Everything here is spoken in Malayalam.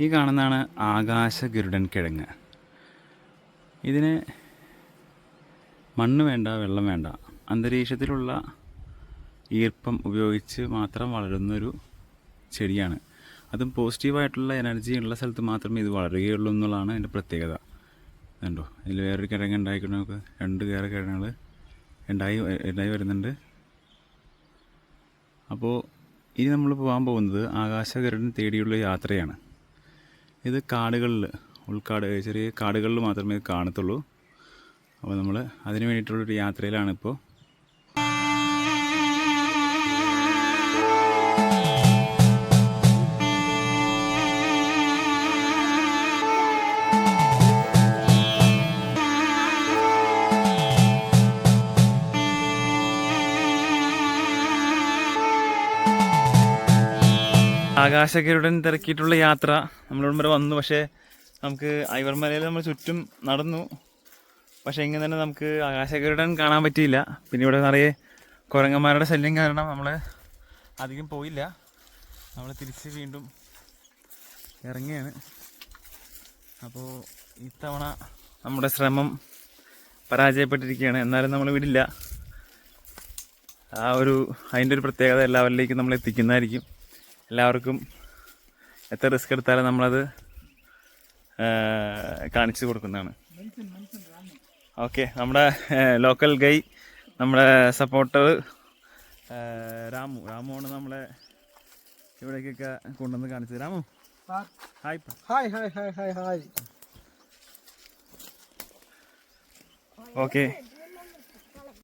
ഈ കാണുന്നതാണ് ആകാശ ഗരുഡൻ കിഴങ്ങ് ഇതിന് മണ്ണ് വേണ്ട വെള്ളം വേണ്ട. അന്തരീക്ഷത്തിലുള്ള ഈർപ്പം ഉപയോഗിച്ച് മാത്രം വളരുന്നൊരു ചെടിയാണ്. അതും പോസിറ്റീവായിട്ടുള്ള എനർജി ഉള്ള സ്ഥലത്ത് മാത്രമേ ഇത് വളരുകയുള്ളൂ എന്നുള്ളതാണ് അതിന്റെ പ്രത്യേകത. കണ്ടോ? ഇതിൽ വേറൊരു കിഴങ്ങ് ഉണ്ടായിക്കൊണ്ട് നമുക്ക്. രണ്ട് വേറെ കിഴങ്ങുകൾ ഉണ്ടായി ഉണ്ടായി വരുന്നുണ്ട്. അപ്പോൾ ഇനി നമ്മൾ പോകാൻ പോകുന്നത് ആകാശഗരുഡൻ തേടിയുള്ള യാത്രയാണ്. ഇത് കാടുകളിൽ ഉൾക്കാട് ചെറിയ കാടുകളിൽ മാത്രമേ കാണത്തുള്ളൂ. അപ്പോൾ നമ്മൾ അതിന് വേണ്ടിയിട്ടുള്ളൊരു യാത്രയിലാണ് ഇപ്പോൾ ആകാശഗരുഡൻ തിരക്കിയിട്ടുള്ള യാത്ര നമ്മളിവിടെ വരെ വന്നു. പക്ഷേ നമുക്ക് ഐവർമലയിൽ നമ്മൾ ചുറ്റും നടന്നു. പക്ഷേ ഇങ്ങനെ തന്നെ നമുക്ക് ആകാശഗരുഡൻ കാണാൻ പറ്റിയില്ല. പിന്നെ ഇവിടെ നിറയെ കുരങ്ങന്മാരുടെ ശല്യം കാരണം നമ്മൾ അധികം പോയില്ല. നമ്മൾ തിരിച്ച് വീണ്ടും ഇറങ്ങിയാണ്. അപ്പോൾ ഇത്തവണ നമ്മുടെ ശ്രമം പരാജയപ്പെട്ടിരിക്കുകയാണ്. എന്നാലും നമ്മൾ വിടില്ല. ആ ഒരു അതിന്റെ ഒരു പ്രത്യേകത എല്ലാവരിലേക്കും നമ്മൾ എത്തിക്കുന്നതായിരിക്കും എല്ലാവർക്കും എത്ര റിസ്ക് എടുത്താലും നമ്മളത് കാണിച്ചു കൊടുക്കുന്നതാണ്. ഓക്കെ നമ്മുടെ ലോക്കൽ ഗൈ നമ്മുടെ സപ്പോർട്ടർ രാമു. രാമുവാണ് നമ്മളെ ഇവിടേക്കൊക്കെ കൊണ്ടുവന്ന് കാണിച്ചത്. Ramu. Hi hi hi hi hi hi okay